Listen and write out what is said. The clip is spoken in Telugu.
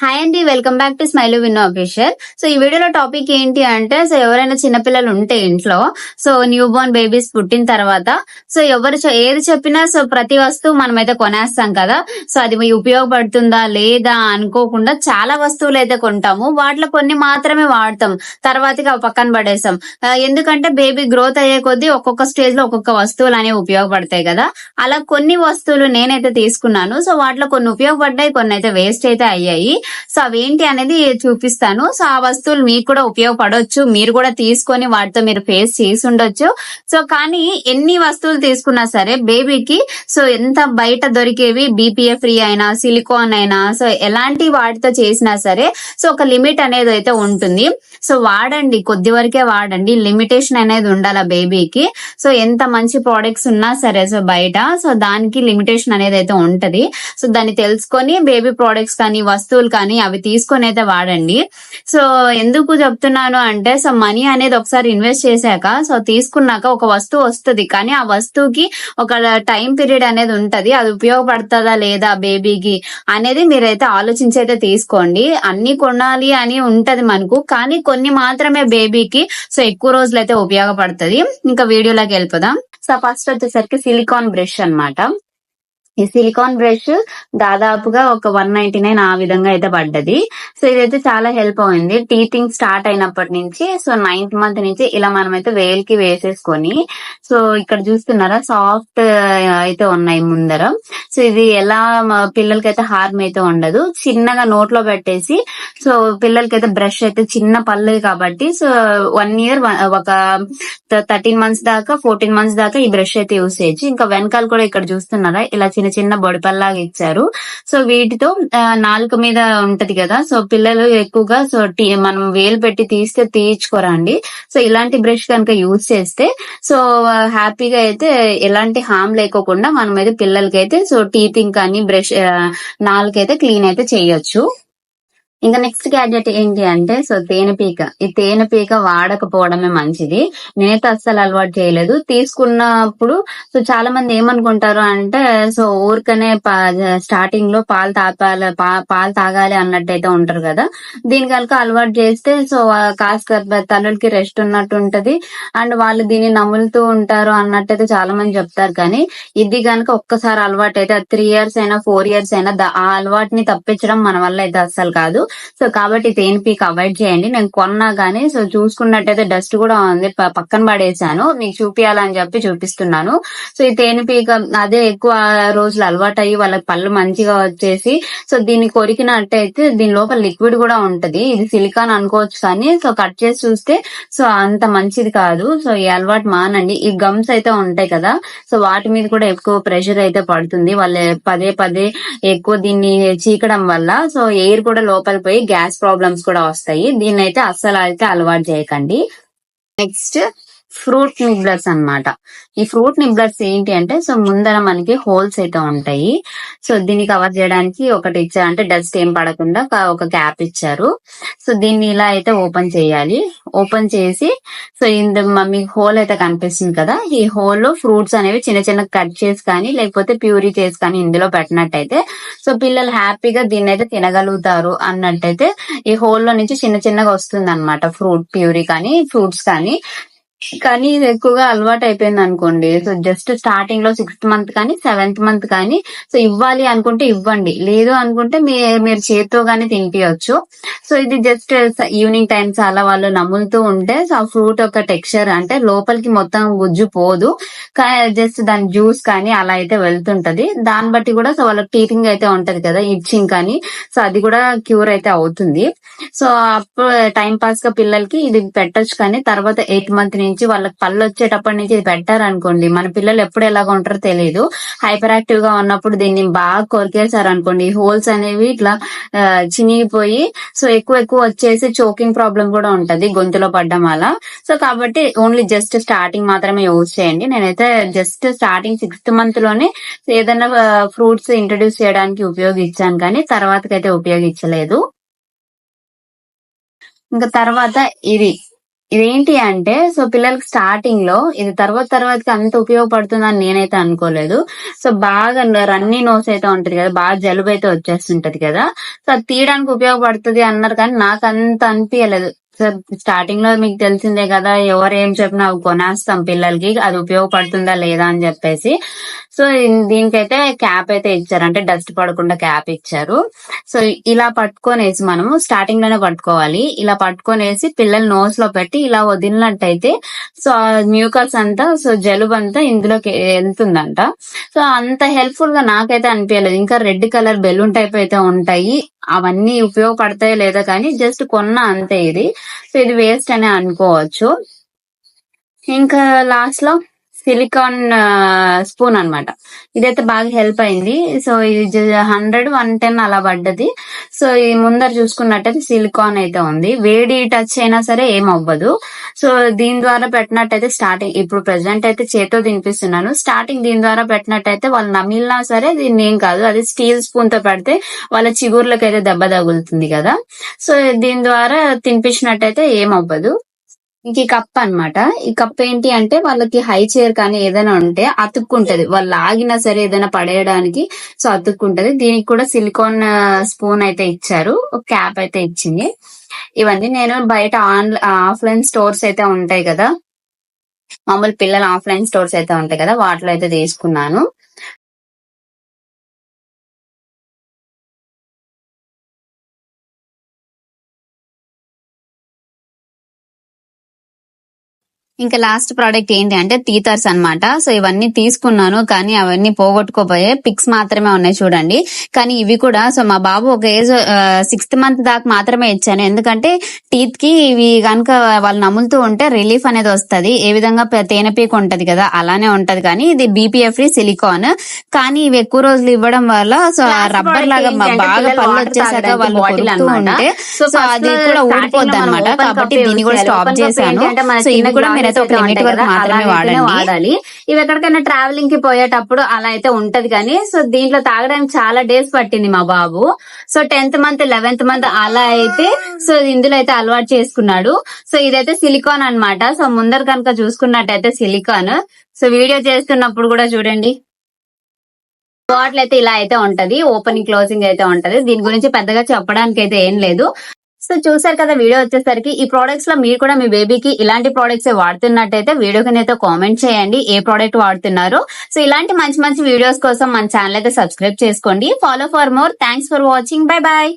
హాయ్ అండి welcome back to smile win official so ఈ వీడియోలో టాపిక్ ఏంటి అంటే సో ఎవరైనా చిన్నపిల్లలు ఉంటే ఇంట్లో సో న్యూ బోర్న్ బేబీస్ పుట్టిన తర్వాత సో ఎవరు ఏది చెప్పినా సో ప్రతి వస్తువు మనమైతే కొనేస్తాం కదా. సో అది ఉపయోగపడుతుందా లేదా అనుకోకుండా చాలా వస్తువులు అయితే కొంటాము. వాటిలో కొన్ని మాత్రమే వాడతాం. తర్వాతకి అవి పక్కన పడేస్తాం. ఎందుకంటే బేబీ గ్రోత్ అయ్యే కొద్దీ ఒక్కొక్క స్టేజ్లో ఒక్కొక్క వస్తువులు అనేవి ఉపయోగపడతాయి కదా. అలా కొన్ని వస్తువులు నేనైతే తీసుకున్నాను. సో వాటిలో కొన్ని ఉపయోగపడ్డాయి కొన్ని అయితే వేస్ట్ అయితే అయ్యాయి. సో అవేంటి అనేది చూపిస్తాను. సో ఆ వస్తువులు మీకు కూడా ఉపయోగపడవచ్చు మీరు కూడా తీసుకొని వాటితో మీరు ఫేస్ చేసి ఉండొచ్చు. సో కానీ ఎన్ని వస్తువులు తీసుకున్నా సరే బేబీకి సో ఎంత బయట దొరికేవి బీపీఏ ఫ్రీ అయినా సిలికాన్ అయినా సో ఎలాంటి వాటితో చేసినా సరే సో ఒక లిమిట్ అనేది అయితే ఉంటుంది. సో వాడండి కొద్ది వరకే వాడండి. లిమిటేషన్ అనేది ఉండాలి బేబీకి. సో ఎంత మంచి ప్రోడక్ట్స్ ఉన్నా సరే సో బయట. సో దానికి లిమిటేషన్ అనేది అయితే ఉంటది. సో దాన్ని తెలుసుకొని బేబీ ప్రోడక్ట్స్ కానీ వస్తువులు కానీ అవి తీసుకొని అయితే వాడండి. సో ఎందుకు చెప్తున్నాను అంటే సో మనీ అనేది ఒకసారి ఇన్వెస్ట్ చేశాక సో తీసుకున్నాక ఒక వస్తువు వస్తుంది. కానీ ఆ వస్తువుకి ఒక టైం పీరియడ్ అనేది ఉంటది. అది ఉపయోగపడుతుందా లేదా బేబీకి అనేది మీరైతే ఆలోచించి అయితే తీసుకోండి. అన్ని కొనాలి అని ఉంటది మనకు. కానీ కొన్ని మాత్రమే బేబీకి సో ఎక్కువ రోజులు అయితే ఉపయోగపడుతుంది. ఇంకా వీడియోలోకి వెళ్ళిపోదాం. సో ఫస్ట్ వచ్చేసరికి సిలికాన్ బ్రష్ అన్నమాట. ఈ సిలికాన్ బ్రష్ దాదాపుగా ఒక వన్ నైన్టీ నైన్ ఆ విధంగా అయితే పడ్డది. సో ఇదైతే చాలా హెల్ప్ అయింది. టీతింగ్ స్టార్ట్ అయినప్పటి నుంచి సో నైన్త్ మంత్ నుంచి ఇలా మనం అయితే వేల్కి వేసేసుకొని సో ఇక్కడ చూస్తున్నారా సాఫ్ట్ అయితే ఉన్నాయి ముందర. సో ఇది ఎలా పిల్లలకైతే హార్మ్ అయితే ఉండదు. చిన్నగా నోట్లో పెట్టేసి సో పిల్లలకైతే బ్రష్ అయితే చిన్న పళ్ళు కాబట్టి సో వన్ ఇయర్ ఒక థర్టీన్ మంత్స్ దాకా ఫోర్టీన్ మంత్స్ దాకా ఈ బ్రష్ అయితే యూస్ చేయొచ్చు. ఇంకా వెనకాల కూడా ఇక్కడ చూస్తున్నారా ఇలా చిన్న చిన్న బొడిపల్లాగా ఇచ్చారు. సో వీటితో నాలుక మీద ఉంటది కదా సో పిల్లలు ఎక్కువగా సో మనం వేలు పెట్టి తీస్తే తీయించుకోరండి. సో ఇలాంటి బ్రష్ కనుక యూజ్ చేస్తే సో హ్యాపీగా అయితే ఎలాంటి హామ్ లేకోకుండా మనం అయితే పిల్లలకి అయితే సో టీతింగ్ కానీ బ్రష్ నాలుకైతే క్లీన్ అయితే చేయొచ్చు. ఇంకా నెక్స్ట్ గ్యాడ్జెట్ ఏంటి అంటే సో తేనెపీక ఈ తేనెపీక వాడకపోవడమే మంచిది. నేనైతే అస్సలు అలవాటు చేయలేదు. తీసుకున్నప్పుడు సో చాలా మంది ఏమనుకుంటారు అంటే సో ఊరికనే స్టార్టింగ్లో పాలు తాపాలి పాలు తాగాలి అన్నట్టు అయితే ఉంటారు కదా. దీని కనుక అలవాటు చేస్తే సో కాస్త తల్లులకి రెస్ట్ ఉన్నట్టు ఉంటది. అండ్ వాళ్ళు దీన్ని నములుతూ ఉంటారు అన్నట్టు అయితే చాలా మంది చెప్తారు. కానీ ఇది కనుక ఒక్కసారి అలవాటు అయితే త్రీ ఇయర్స్ అయినా ఫోర్ ఇయర్స్ అయినా ఆ అలవాటుని తప్పించడం మన వల్ల అయితే అస్సలు కాదు. సో కాబట్టి తేనెపీక అవాయిడ్ చేయండి. నేను కొన్నా గానీ సో చూసుకున్నట్టయితే డస్ట్ కూడా ఉంది పక్కన పడేసాను. మీకు చూపించాలని చెప్పి చూపిస్తున్నాను. సో ఈ తేనెపీక అదే ఎక్కువ రోజులు అలవాటు అయ్యి వాళ్ళకి పళ్ళు మంచిగా వచ్చేసి సో దీన్ని కొరికినట్టయితే దీని లోపల లిక్విడ్ కూడా ఉంటది. ఇది సిలికాన్ అనుకోవచ్చు కానీ సో కట్ చేసి చూస్తే సో అంత మంచిది కాదు. సో ఈ అలవాటు మానండి. ఈ గమ్స్ అయితే ఉంటాయి కదా సో వాటి మీద కూడా ఎక్కువ ప్రెషర్ అయితే పడుతుంది. వాళ్ళ పదే పదే ఎక్కువ దీన్ని చీకడం వల్ల సో ఎయిర్ కూడా లోపల పోయి గ్యాస్ ప్రాబ్లమ్స్ కూడా వస్తాయి. దీన్ని అయితే అస్సలు అయితే అలవాటు చేయకండి. నెక్స్ట్ ఫ్రూట్ నిబ్లర్స్ అన్నమాట. ఈ ఫ్రూట్ నిబ్లర్స్ ఏంటి అంటే సో ముందర మనకి హోల్స్ అయితే ఉంటాయి. సో దీన్ని కవర్ చేయడానికి ఒకటి ఇచ్చారు. అంటే డస్ట్ ఏం పడకుండా ఒక- క్యాప్ ఇచ్చారు. సో దీన్ని ఇలా అయితే ఓపెన్ చేయాలి. ఓపెన్ చేసి సో ఇంత మీకు హోల్ అయితే కనిపిస్తుంది కదా. ఈ హోల్లో ఫ్రూట్స్ అనేవి చిన్న చిన్న కట్ చేసి కానీ లేకపోతే ప్యూరీ చేసి కానీ ఇందులో పెట్టినట్టయితే సో పిల్లలు హ్యాపీగా దీన్ని అయితే తినగలుగుతారు అన్నట్టయితే ఈ హోల్లో నుంచి చిన్న చిన్నగా వస్తుంది అనమాట ఫ్రూట్ ప్యూరీ కానీ ఫ్రూట్స్ కానీ. కానీ ఇది ఎక్కువగా అలవాటు అయిపోయింది అనుకోండి. సో జస్ట్ స్టార్టింగ్లో సిక్స్త్ మంత్ కానీ సెవెంత్ మంత్ కానీ సో ఇవ్వాలి అనుకుంటే ఇవ్వండి. లేదు అనుకుంటే మీ మీరు చేతితో కానీ తినిపించవచ్చు సో ఇది జస్ట్ ఈవినింగ్ టైమ్స్ అలా వాళ్ళు నములుతూ ఉంటే సో ఆ ఫ్రూట్ యొక్క టెక్స్చర్ అంటే లోపలికి మొత్తం గుజ్జు పోదు. జస్ట్ దాని జ్యూస్ కానీ అలా అయితే వెళ్తుంటది. దాన్ని బట్టి కూడా సో వాళ్ళకి టీటింగ్ అయితే ఉంటది కదా ఇచ్చింగ్ కానీ. సో అది కూడా క్యూర్ అయితే అవుతుంది. సో అప్పుడు టైం పాస్గా పిల్లలకి ఇది పెట్టొచ్చు కానీ తర్వాత ఎయిట్ మంత్ నుంచి వాళ్ళకి పళ్ళు వచ్చేటప్పటి నుంచి ఇది పెట్టారనుకోండి మన పిల్లలు ఎప్పుడు ఎలాగ ఉంటారో తెలియదు హైపర్ యాక్టివ్గా ఉన్నప్పుడు దీన్ని బాగా కొరికేసారు అనుకోండి హోల్స్ అనేవి ఇట్లా చినిగిపోయి సో ఎక్కువ ఎక్కువ వచ్చేసి చోకింగ్ ప్రాబ్లం కూడా ఉంటది గొంతులో పడ్డం అలా సో కాబట్టి ఓన్లీ జస్ట్ స్టార్టింగ్ మాత్రమే యూజ్ చేయండి. నేనైతే జస్ట్ స్టార్టింగ్ సిక్స్త్ మంత్లోనే ఏదైనా ఫ్రూట్స్ ఇంట్రడ్యూస్ చేయడానికి ఉపయోగించాను కానీ తర్వాతకైతే ఉపయోగించలేదు. ఇంకా తర్వాత ఇది ఇదేంటి అంటే సో పిల్లలకి స్టార్టింగ్లో ఇది తర్వాత తర్వాతకి అంత ఉపయోగపడుతుందని నేనైతే అనుకోలేదు. సో బాగా రన్నీ నోస్ అయితే ఉంటది కదా బాగా జలుబు అయితే వచ్చేస్తుంటది కదా. సో అది తీయడానికి ఉపయోగపడుతుంది అన్నారు కానీ నాకు అంత అనిపించలేదు స్టార్టింగ్లో మీకు తెలిసిందే కదా ఎవరు ఏం చెప్పినా అవి కొనేస్తాం పిల్లలకి అది ఉపయోగపడుతుందా లేదా అని చెప్పేసి. సో దీనికైతే క్యాప్ అయితే ఇచ్చారు. అంటే డస్ట్ పడకుండా క్యాప్ ఇచ్చారు. సో ఇలా పట్టుకొనేసి మనము స్టార్టింగ్లోనే పట్టుకోవాలి. ఇలా పట్టుకొనేసి పిల్లల నోస్లో పెట్టి ఇలా వదిలినట్టయితే సో మ్యూకల్స్ అంతా సో జలుబు అంతా ఇందులోకి వెళ్తుందంట. సో అంత హెల్ప్ఫుల్గా నాకైతే అనిపించలేదు ఇంకా రెడ్ కలర్ బెలూన్ టైప్ అయితే ఉంటాయి. అవన్నీ ఉపయోగపడతాయో లేదా కానీ జస్ట్ కొన్న అంతే ఇది. సో ఇది వేస్ట్ అనే అనుకోవచ్చు. ఇంకా లాస్ట్లో సిలికాన్ స్పూన్ అన్నమాట. ఇదైతే బాగా హెల్ప్ అయింది. సో ఇది హండ్రెడ్ వన్ టెన్ అలా పడ్డది. సో ఈ ముందర చూసుకున్నట్టయితే సిలికాన్ అయితే ఉంది. వేడి టచ్ అయినా సరే ఏం అవ్వదు. సో దీని ద్వారా పెట్టినట్టయితే స్టార్టింగ్ ఇప్పుడు ప్రెసెంట్ అయితే చేతితో తినిపిస్తున్నాను. స్టార్టింగ్ దీని ద్వారా పెట్టినట్టయితే వాళ్ళు నమిలినా సరే దీన్ని ఏం కాదు. అది స్టీల్ స్పూన్తో పెడితే వాళ్ళ చిగుర్లకు అయితే దెబ్బ తగులుతుంది కదా. సో దీని ద్వారా తినిపించినట్టయితే ఏం అవ్వదు. ఇంక ఈ కప్ అన్నమాట. ఈ కప్ ఏంటి అంటే వాళ్ళకి హై చైర్ కానీ ఏదైనా ఉంటే అతుక్కుంటది. వాళ్ళు ఆగినా సరే ఏదైనా పడేయడానికి సో అతుక్కుంటది. దీనికి కూడా సిలికాన్ స్పూన్ అయితే ఇచ్చారు. ఒక క్యాప్ అయితే ఇచ్చింది. ఇవన్నీ నేను బయట ఆన్ ఆఫ్లైన్ స్టోర్స్ అయితే ఉంటాయి కదా. మామూలు పిల్లల ఆఫ్లైన్ స్టోర్స్ అయితే ఉంటాయి కదా. వాటిలో అయితే తీసుకున్నాను. ఇంకా లాస్ట్ ప్రోడక్ట్ ఏంటి అంటే టీథర్స్ అన్నమాట. సో ఇవన్నీ తీసుకున్నాను కానీ అవన్నీ పోగొట్టుకోపోయే పిక్స్ మాత్రమే ఉన్నాయి చూడండి. కానీ ఇవి కూడా సో మా బాబు ఒక ఏజ్ సిక్స్త్ మంత్ దాకా మాత్రమే ఇచ్చాను. ఎందుకంటే టీత్కి ఇవి కనుక వాళ్ళు నములుతూ ఉంటే రిలీఫ్ అనేది వస్తది. ఏ విధంగా ప- తేనె పీక ఉంటది కదా అలానే ఉంటది. కానీ ఇది బీపీఎఫ్ ఫ్రీ సిలికాన్ కానీ ఇవి ఎక్కువ రోజులు ఇవ్వడం వల్ల సో రబ్బర్ లాగా బాగా పళ్ళు వచ్చేసాక వాళ్ళు. ఉంటే సో అది కూడా ఊడిపోద్ది అనమాట కాబట్టి దీన్ని కూడా స్టాప్ చేశాను. సో ఇవి కూడా ఒక లిమిట్ వరకు మాత్రమే వాడాలి. ఇవి ఎక్కడికైనా ట్రావెలింగ్కి పోయేటప్పుడు అలా అయితే ఉంటది కానీ సో దీంట్లో తాగడానికి చాలా డేస్ పట్టింది మా బాబు. So tenth month eleventh month అలా అయితే సో ఇందులో అయితే అలవాటు చేసుకున్నాడు. సో ఇదైతే సిలికాన్ అన్నమాట. సో ముందర కనుక చూసుకున్నట్టయితే సిలికాన్ సో వీడియో చేస్తున్నప్పుడు కూడా చూడండి. బాటిల్ అయితే ఇలా అయితే ఉంటది. ఓపెనింగ్ క్లోజింగ్ అయితే ఉంటది. దీని గురించి పెద్దగా చెప్పడానికి అయితే ఏం లేదు. సో చూసారు కదా వీడియో వచ్చేసరికి ఈ ప్రోడక్ట్స్లో మీరు కూడా మీ బేబీకి ఇలాంటి ప్రోడక్ట్స్ వాడుతున్నట్టయితే వీడియో కింద కామెంట్ చేయండి ఏ ప్రోడక్ట్ వాడుతున్నారు. సో ఇలాంటి మంచి మంచి వీడియోస్ కోసం మన ఛానల్ అయితే సబ్స్క్రైబ్ చేసుకోండి. Follow for more thanks for watching bye bye